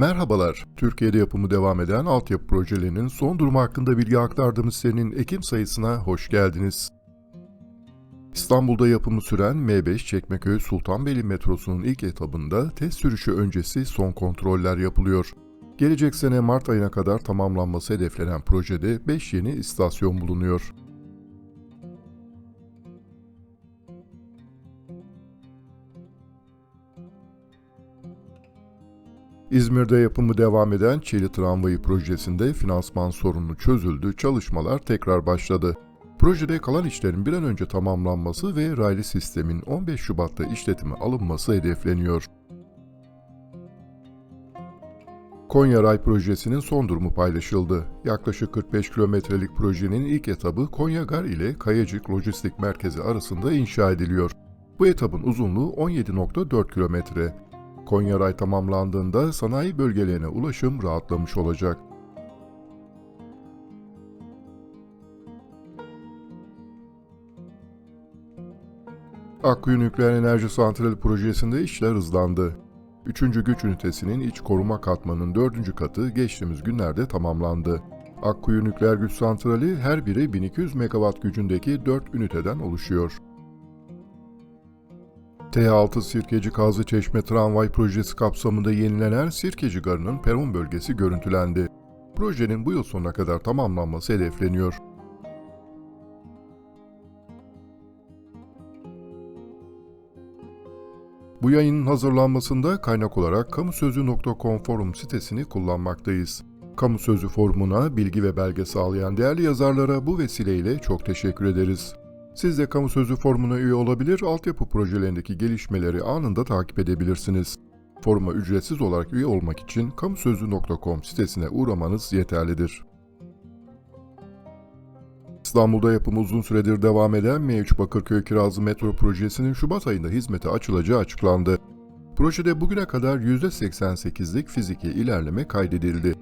Merhabalar, Türkiye'de yapımı devam eden altyapı projelerinin son durumu hakkında bilgi aktardığımız serinin Ekim sayısına hoş geldiniz. İstanbul'da yapımı süren M5 Çekmeköy Sultanbeyli metrosunun ilk etabında test sürüşü öncesi son kontroller yapılıyor. Gelecek sene Mart ayına kadar tamamlanması hedeflenen projede 5 yeni istasyon bulunuyor. İzmir'de yapımı devam eden Çeli Tramvayı projesinde finansman sorunu çözüldü, çalışmalar tekrar başladı. Projede kalan işlerin bir an önce tamamlanması ve raylı sistemin 15 Şubat'ta işletime alınması hedefleniyor. Konya Ray projesinin son durumu paylaşıldı. Yaklaşık 45 kilometrelik projenin ilk etabı Konya Gar ile Kayacık Lojistik Merkezi arasında inşa ediliyor. Bu etabın uzunluğu 17.4 kilometre. Konya Ray tamamlandığında sanayi bölgelerine ulaşım rahatlamış olacak. Akkuyu Nükleer Enerji Santrali projesinde işler hızlandı. Üçüncü güç ünitesinin iç koruma katmanının dördüncü katı geçtiğimiz günlerde tamamlandı. Akkuyu Nükleer Güç Santrali her biri 1200 MW gücündeki 4 üniteden oluşuyor. T6 Sirkeci Kazlı Çeşme Tramvay projesi kapsamında yenilenen Sirkeci Garı'nın peron bölgesi görüntülendi. Projenin bu yıl sonuna kadar tamamlanması hedefleniyor. Bu yayının hazırlanmasında kaynak olarak kamusözü.com forum sitesini kullanmaktayız. Kamu Sözü forumuna bilgi ve belge sağlayan değerli yazarlara bu vesileyle çok teşekkür ederiz. Siz de Kamu Sözü forumuna üye olabilir, altyapı projelerindeki gelişmeleri anında takip edebilirsiniz. Foruma ücretsiz olarak üye olmak için kamusözü.com sitesine uğramanız yeterlidir. İstanbul'da yapımı uzun süredir devam eden M3 Bakırköy Kirazlı Metro Projesi'nin Şubat ayında hizmete açılacağı açıklandı. Projede bugüne kadar %88'lik fiziki ilerleme kaydedildi.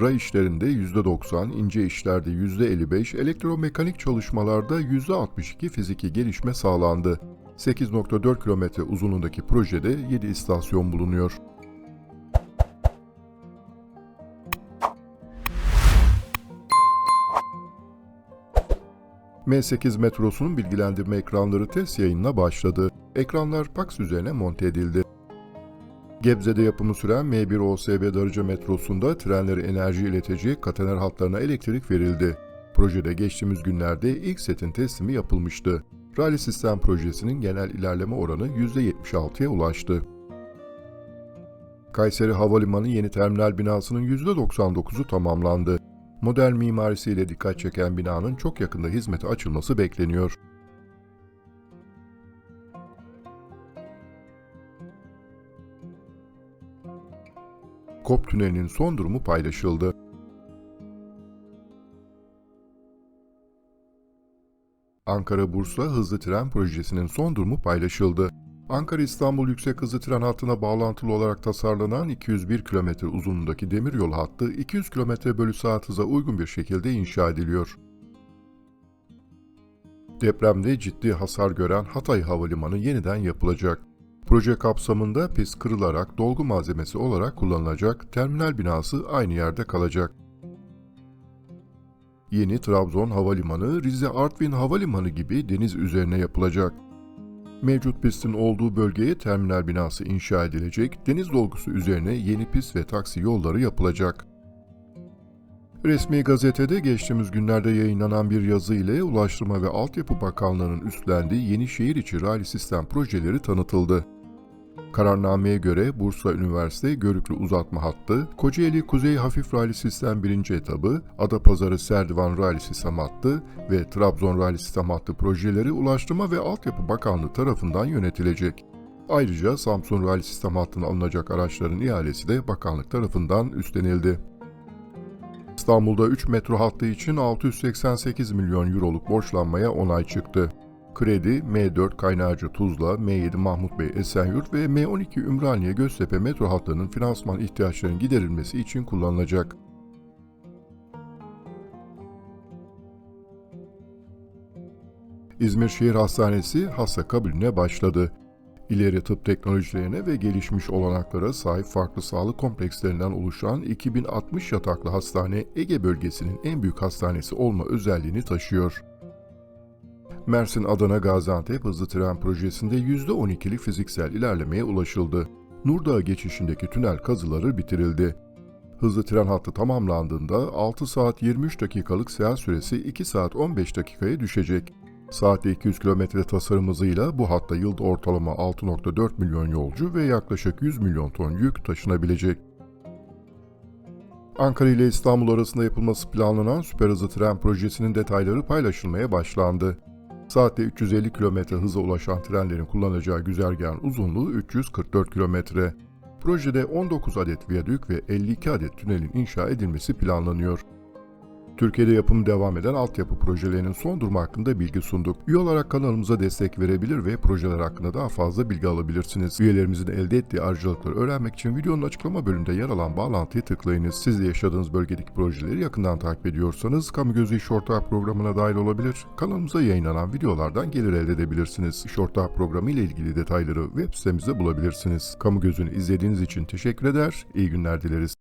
Ray işlerinde %90, ince işlerde %55, elektromekanik çalışmalarda %62 fiziki gelişme sağlandı. 8.4 kilometre uzunluğundaki projede 7 istasyon bulunuyor. M8 metrosunun bilgilendirme ekranları test yayınına başladı. Ekranlar PAX üzerine monte edildi. Gebze'de yapımı süren M1 OSB Darıca metrosunda trenleri enerji ileteceği katener hatlarına elektrik verildi. Projede geçtiğimiz günlerde ilk setin teslimi yapılmıştı. Rally Sistem projesinin genel ilerleme oranı %76'ya ulaştı. Kayseri Havalimanı yeni terminal binasının %99'u tamamlandı. Modern mimarisiyle dikkat çeken binanın çok yakında hizmete açılması bekleniyor. Kop Tüneli'nin son durumu paylaşıldı. Ankara-Bursa hızlı tren projesinin son durumu paylaşıldı. Ankara-İstanbul yüksek hızlı tren hattına bağlantılı olarak tasarlanan 201 km uzunluğundaki demiryolu hattı 200 km bölü saat hıza uygun bir şekilde inşa ediliyor. Depremde ciddi hasar gören Hatay Havalimanı yeniden yapılacak. Proje kapsamında pist kırılarak dolgu malzemesi olarak kullanılacak, terminal binası aynı yerde kalacak. Yeni Trabzon Havalimanı, Rize Artvin Havalimanı gibi deniz üzerine yapılacak. Mevcut pistin olduğu bölgeye terminal binası inşa edilecek, deniz dolgusu üzerine yeni pist ve taksi yolları yapılacak. Resmi gazetede geçtiğimiz günlerde yayınlanan bir yazı ile Ulaştırma ve Altyapı Bakanlığı'nın üstlendiği yeni şehir içi raylı sistem projeleri tanıtıldı. Kararnameye göre Bursa Üniversite Görüklü Uzatma Hattı, Kocaeli Kuzey Hafif Raylı Sistem 1. etabı, Adapazarı Serdivan Raylı Sistem Hattı ve Trabzon Raylı Sistem Hattı projeleri Ulaştırma ve Altyapı Bakanlığı tarafından yönetilecek. Ayrıca Samsun Raylı Sistem Hattı'na alınacak araçların ihalesi de bakanlık tarafından üstlenildi. İstanbul'da 3 metro hattı için 688 milyon euroluk borçlanmaya onay çıktı. Kredi M4 Kaynarca Tuzla, M7 Mahmut Bey Esenyurt ve M12 Ümraniye Göztepe metro hatlarının finansman ihtiyaçlarının giderilmesi için kullanılacak. İzmir Şehir Hastanesi hasta kabulüne başladı. İleri tıp teknolojilerine ve gelişmiş olanaklara sahip farklı sağlık komplekslerinden oluşan 2060 yataklı hastane Ege bölgesinin en büyük hastanesi olma özelliğini taşıyor. Mersin, Adana, Gaziantep hızlı tren projesinde %12'lik fiziksel ilerlemeye ulaşıldı. Nurdağ geçişindeki tünel kazıları bitirildi. Hızlı tren hattı tamamlandığında 6 saat 23 dakikalık seyahat süresi 2 saat 15 dakikaya düşecek. Saatte 200 km tasarım hızıyla bu hatta yılda ortalama 6.4 milyon yolcu ve yaklaşık 100 milyon ton yük taşınabilecek. Ankara ile İstanbul arasında yapılması planlanan süper hızlı tren projesinin detayları paylaşılmaya başlandı. Saatte 350 km hıza ulaşan trenlerin kullanacağı güzergahın uzunluğu 344 kilometre. Projede 19 adet viyadük ve 52 adet tünelin inşa edilmesi planlanıyor. Türkiye'de yapımı devam eden altyapı projelerinin son durumu hakkında bilgi sunduk. Üye olarak kanalımıza destek verebilir ve projeler hakkında daha fazla bilgi alabilirsiniz. Üyelerimizin elde ettiği ayrıcalıkları öğrenmek için videonun açıklama bölümünde yer alan bağlantıyı tıklayınız. Siz de yaşadığınız bölgedeki projeleri yakından takip ediyorsanız Kamu Gözü İş Ortağı programına dahil olabilir. Kanalımıza yayınlanan videolardan gelir elde edebilirsiniz. İş Ortağı programı ile ilgili detayları web sitemizde bulabilirsiniz. Kamu Gözü'nü izlediğiniz için teşekkür eder, iyi günler dileriz.